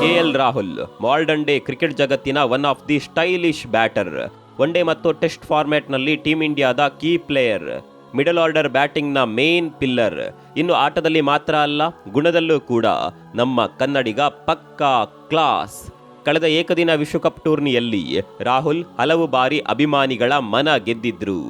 KL Rahul modern day cricket ಜಗತ್ತಿನ one of the stylish batter one day ಮತ್ತು test ಫಾರ್ಮ್ಯಾಟ್ನಲ್ಲಿ team ಇಂಡಿಯಾದ key player middle order ಬ್ಯಾಟಿಂಗ್ನ main pillar ಇನ್ನು ಆಟದಲ್ಲಿ ಮಾತ್ರ ಅಲ್ಲ, ಗುಣದಲ್ಲೂ ಕೂಡ. ನಮ್ಮ ಕನ್ನಡಿಗ ಪಕ್ಕಾ ಕ್ಲಾಸ್ ಕಳೆದ ಏಕದಿನ ವಿಶ್ವಕಪ್ ಟೂರ್ನಿಯಲ್ಲಿ ರಾಹುಲ್ ಹಲವು ಬಾರಿ ಅಭಿಮಾನಿಗಳ ಮನ ಗೆದ್ದಿದ್ರು.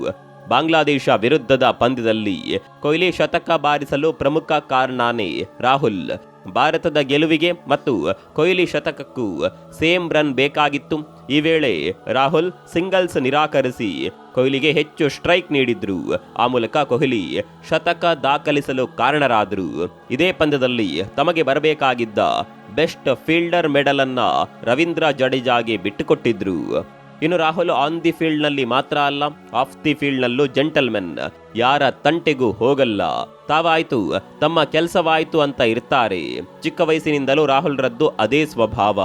ಬಾಂಗ್ಲಾದೇಶ ವಿರುದ್ಧದ ಪಂದ್ಯದಲ್ಲಿ ಕೊಹ್ಲಿ ಶತಕ ಬಾರಿಸಲು ಪ್ರಮುಖ ಕಾರಣನೇ ರಾಹುಲ್. ಭಾರತದ ಗೆಲುವಿಗೆ ಮತ್ತು ಕೊಹ್ಲಿ ಶತಕಕ್ಕೂ ಸೇಮ್ ರನ್ ಬೇಕಾಗಿತ್ತು. ಈ ವೇಳೆ ರಾಹುಲ್ ಸಿಂಗಲ್ಸ್ ನಿರಾಕರಿಸಿ ಕೊಹ್ಲಿಗೆ ಹೆಚ್ಚು ಸ್ಟ್ರೈಕ್ ನೀಡಿದ್ರು. ಆ ಮೂಲಕ ಕೊಹ್ಲಿ ಶತಕ ದಾಖಲಿಸಲು ಕಾರಣರಾದರು. ಇದೇ ಪಂದ್ಯದಲ್ಲಿ ತಮಗೆ ಬರಬೇಕಾಗಿದ್ದ ಬೆಸ್ಟ್ ಫೀಲ್ಡರ್ ಮೆಡಲನ್ನು ರವೀಂದ್ರ ಜಡೇಜಾಗೆ ಬಿಟ್ಟುಕೊಟ್ಟಿದ್ರು. ಇನ್ನು ರಾಹುಲ್ ಆನ್ ದಿ ಫೀಲ್ಡ್ನಲ್ಲಿ ಮಾತ್ರ ಅಲ್ಲ ಆಫ್ ದಿ ಫೀಲ್ಡ್ ನಲ್ಲೂ ಜೆಂಟಲ್ಮೆನ್ ಯಾರ ತಂಟೆಗೂ ಹೋಗಲ್ಲ. ತಾವಾಯ್ತು, ತಮ್ಮ ಕೆಲಸವಾಯ್ತು ಅಂತ ಇರ್ತಾರೆ. ಚಿಕ್ಕ ವಯಸ್ಸಿನಿಂದಲೂ ರಾಹುಲ್ ರದ್ದು ಅದೇ ಸ್ವಭಾವ.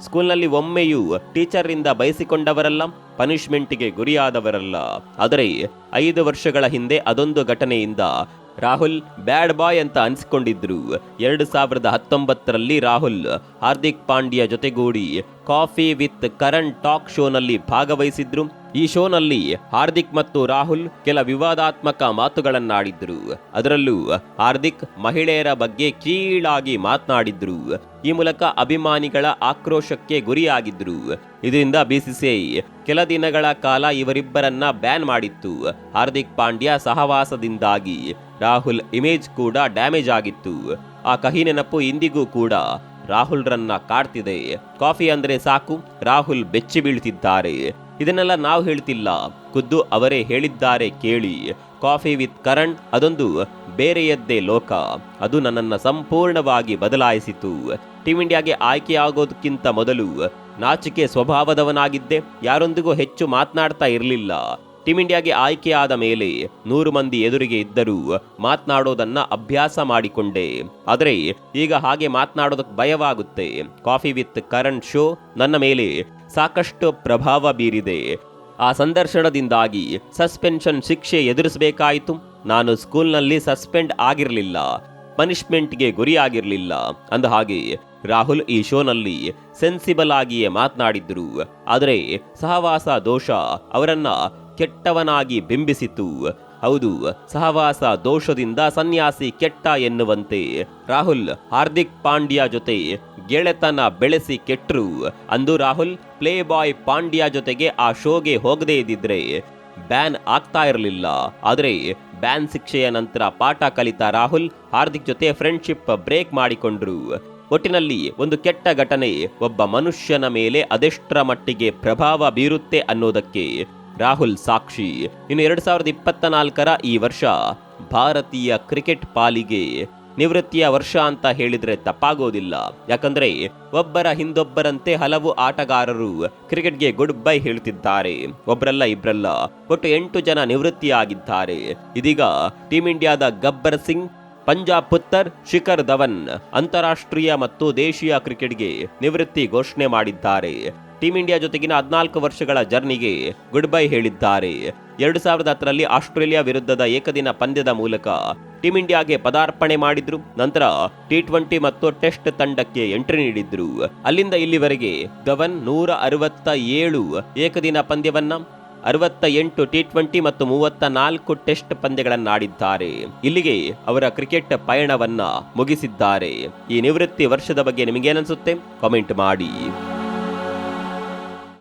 ಸ್ಕೂಲ್ನಲ್ಲಿ ಒಮ್ಮೆಯೂ ಟೀಚರ್ರಿಂದ ಬಯಸಿಕೊಂಡವರಲ್ಲ ಪನಿಷ್ಮೆಂಟ್ಗೆ ಗುರಿಯಾದವರಲ್ಲ. ಆದರೆ, ಐದು ವರ್ಷಗಳ ಹಿಂದೆ ಅದೊಂದು ಘಟನೆಯಿಂದ ರಾಹುಲ್ ಬ್ಯಾಡ್ ಬಾಯ್ ಅಂತ ಅನಿಸಿಕೊಂಡಿದ್ರು. ಎರಡು ಸಾವಿರದ ಹತ್ತೊಂಬತ್ತರಲ್ಲಿ ರಾಹುಲ್, ಹಾರ್ದಿಕ್ ಪಾಂಡ್ಯ ಜೊತೆಗೂಡಿ ಕಾಫಿ ವಿತ್ ಕರಣ್ ಟಾಕ್ ಶೋನಲ್ಲಿ ಭಾಗವಹಿಸಿದ್ರು. ಈ ಶೋನಲ್ಲಿ ಹಾರ್ದಿಕ್ ಮತ್ತು ರಾಹುಲ್ ಕೆಲ ವಿವಾದಾತ್ಮಕ ಮಾತುಗಳನ್ನಾಡಿದ್ರು. ಅದರಲ್ಲೂ ಹಾರ್ದಿಕ್ ಮಹಿಳೆಯರ ಬಗ್ಗೆ ಕೀಳಾಗಿ ಮಾತನಾಡಿದ್ರು. ಈ ಮೂಲಕ ಅಭಿಮಾನಿಗಳ ಆಕ್ರೋಶಕ್ಕೆ ಗುರಿಯಾಗಿದ್ರು. ಇದರಿಂದ ಬಿಸಿಸಿಐ ಕೆಲ ದಿನಗಳ ಕಾಲ ಇವರಿಬ್ಬರನ್ನ ಬ್ಯಾನ್ ಮಾಡಿತ್ತು. ಹಾರ್ದಿಕ್ ಪಾಂಡ್ಯ ಸಹವಾಸದಿಂದಾಗಿ ರಾಹುಲ್ ಇಮೇಜ್ ಕೂಡ ಡ್ಯಾಮೇಜ್ ಆಗಿತ್ತು. ಆ ಕಹಿ ನೆನಪು ಇಂದಿಗೂ ಕೂಡ ರಾಹುಲ್ ರನ್ನ ಕಾಡ್ತಿದೆ. ಕಾಫಿ ಅಂದ್ರೆ ಸಾಕು, ರಾಹುಲ್ ಬೆಚ್ಚಿ ಬೀಳ್ತಿದ್ದಾರೆ. ಇದನ್ನೆಲ್ಲ ನಾವು ಹೇಳ್ತಿಲ್ಲ. ಖುದ್ದು ಅವರೇ ಹೇಳಿದ್ದಾರೆ ಕೇಳಿ. ಕಾಫಿ ವಿತ್ ಕರಣ್, ಅದೊಂದು ಬೇರೆಯದ್ದೇ ಲೋಕ. ಅದು ನನ್ನನ್ನು ಸಂಪೂರ್ಣವಾಗಿ ಬದಲಾಯಿಸಿತು. ಟೀಮ್ ಇಂಡಿಯಾಗೆ ಆಯ್ಕೆಯಾಗೋದಕ್ಕಿಂತ ಮೊದಲು ನಾಚಿಕೆ ಸ್ವಭಾವದವನಾಗಿದ್ದೆ. ಯಾರೊಂದಿಗೂ ಹೆಚ್ಚು ಮಾತನಾಡ್ತಾ ಇರಲಿಲ್ಲ. ಟೀಮ್ ಇಂಡಿಯಾಗೆ ಆಯ್ಕೆಯಾದ ಮೇಲೆ ನೂರು ಮಂದಿ ಎದುರಿಗೆ ಇದ್ದರೂ ಮಾತನಾಡೋದನ್ನ ಅಭ್ಯಾಸ ಮಾಡಿಕೊಂಡೆ. ಆದರೆ ಈಗ ಹಾಗೆ ಮಾತನಾಡೋದಕ್ಕೆ ಭಯವಾಗುತ್ತೆ. ಕಾಫಿ ವಿತ್ ಕರಣ್ ಶೋ ನನ್ನ ಮೇಲೆ ಸಾಕಷ್ಟು ಪ್ರಭಾವ ಬೀರಿದೆ. ಆ ಸಂದರ್ಶನದಿಂದಾಗಿ ಸಸ್ಪೆನ್ಷನ್ ಶಿಕ್ಷೆ ಎದುರಿಸಬೇಕಾಯಿತು. ನಾನು ಸ್ಕೂಲ್ನಲ್ಲಿ ಸಸ್ಪೆಂಡ್ ಆಗಿರಲಿಲ್ಲ. ಪನಿಷ್ಮೆಂಟ್ಗೆ ಗುರಿಯಾಗಿರಲಿಲ್ಲ. ಅಂದ ಹಾಗೆ ರಾಹುಲ್ ಈ ಶೋನಲ್ಲಿ ಸೆನ್ಸಿಬಲ್ ಆಗಿಯೇ ಮಾತನಾಡಿದ್ರು ಆದರೆ ಸಹವಾಸ ದೋಷ ಅವರನ್ನ ಕೆಟ್ಟವನಾಗಿ ಬಿಂಬಿಸಿತು ಹೌದು, ಸಹವಾಸ ದೋಷದಿಂದ ಸನ್ಯಾಸಿ ಕೆಟ್ಟ ಎನ್ನುವಂತೆ ರಾಹುಲ್ ಹಾರ್ದಿಕ್ ಪಾಂಡ್ಯ ಜೊತೆ ಗೆಳೆತನ ಬೆಳೆಸಿ ಕೆಟ್ಟರು ಅಂದು ರಾಹುಲ್ ಪ್ಲೇ ಬಾಯ್ ಪಾಂಡ್ಯ ಜೊತೆಗೆ ಆ ಶೋಗೆ ಹೋಗದೇ ಇದ್ದಿದ್ರೆ ಬ್ಯಾನ್ ಆಗ್ತಾ ಇರಲಿಲ್ಲ. ಆದರೆ ಬ್ಯಾನ್ ಶಿಕ್ಷೆಯ ನಂತರ ಪಾಠ ಕಲಿತ ರಾಹುಲ್ ಹಾರ್ದಿಕ್ ಜೊತೆ ಫ್ರೆಂಡ್ಶಿಪ್ ಬ್ರೇಕ್ ಮಾಡಿಕೊಂಡ್ರು. ಒಟ್ಟಿನಲ್ಲಿ ಒಂದು ಕೆಟ್ಟ ಘಟನೆ ಒಬ್ಬ ಮನುಷ್ಯನ ಮೇಲೆ ಅದೆಷ್ಟರ ಮಟ್ಟಿಗೆ ಪ್ರಭಾವ ಬೀರುತ್ತೆ ಅನ್ನೋದಕ್ಕೆ ರಾಹುಲ್ ಸಾಕ್ಷಿ. ಇನ್ನು ಎರಡ್ ಸಾವಿರದ ಇಪ್ಪತ್ತ ನಾಲ್ಕರ ಈ ವರ್ಷ ಭಾರತೀಯ ಕ್ರಿಕೆಟ್ ಪಾಲಿಗೆ ನಿವೃತ್ತಿಯ ವರ್ಷ ಅಂತ ಹೇಳಿದ್ರೆ ತಪ್ಪಾಗೋದಿಲ್ಲ. ಯಾಕಂದ್ರೆ ಒಬ್ಬರ ಹಿಂದೊಬ್ಬರಂತೆ ಹಲವು ಆಟಗಾರರು ಕ್ರಿಕೆಟ್ಗೆ ಗುಡ್ ಬೈ ಹೇಳ್ತಿದ್ದಾರೆ. ಒಬ್ರಲ್ಲ ಇಬ್ರಲ್ಲ. ಒಟ್ಟು ಎಂಟು ಜನ ನಿವೃತ್ತಿಯಾಗಿದ್ದಾರೆ. ಇದೀಗ ಟೀಂ ಇಂಡಿಯಾದ ಗಬ್ಬರ್ ಸಿಂಗ್ ಪಂಜಾಬ್ ಪುತ್ತರ್ ಶಿಖರ್ ಧವನ್ ಅಂತಾರಾಷ್ಟ್ರೀಯ ಮತ್ತು ದೇಶೀಯ ಕ್ರಿಕೆಟ್ಗೆ ನಿವೃತ್ತಿ ಘೋಷಣೆ ಮಾಡಿದ್ದಾರೆ. ಟೀಂ ಇಂಡಿಯಾ ಜೊತೆಗಿನ ಹದಿನಾಲ್ಕು ವರ್ಷಗಳ ಜರ್ನಿಗೆ ಗುಡ್ ಬೈ ಹೇಳಿದ್ದಾರೆ. ಎರಡು ಸಾವಿರದ ಹತ್ತರಲ್ಲಿ ಆಸ್ಟ್ರೇಲಿಯಾ ವಿರುದ್ಧದ ಏಕದಿನ ಪಂದ್ಯದ ಮೂಲಕ ಟೀಂ ಇಂಡಿಯಾಗೆ ಪದಾರ್ಪಣೆ ಮಾಡಿದ್ರು. ನಂತರ ಟಿ ಟ್ವೆಂಟಿ ಮತ್ತು ಟೆಸ್ಟ್ ತಂಡಕ್ಕೆ ಎಂಟ್ರಿ ನೀಡಿದ್ರು. ಅಲ್ಲಿಂದ ಇಲ್ಲಿವರೆಗೆ ಧವನ್ ನೂರ ಅರವತ್ತ ಏಳು ಏಕದಿನ ಪಂದ್ಯವನ್ನ ಅರವತ್ತ ಎಂಟು ಟಿ ಟ್ವೆಂಟಿ ಮತ್ತು ಮೂವತ್ತ ನಾಲ್ಕು ಟೆಸ್ಟ್ ಪಂದ್ಯಗಳನ್ನಾಡಿದ್ದಾರೆ. ಇಲ್ಲಿಗೆ ಅವರ ಕ್ರಿಕೆಟ್ ಪಯಣವನ್ನ ಮುಗಿಸಿದ್ದಾರೆ. ಈ ನಿವೃತ್ತಿ ವರ್ಷದ ಬಗ್ಗೆ ನಿಮಗೇನನ್ಸುತ್ತೆ? ಕಾಮೆಂಟ್ ಮಾಡಿ.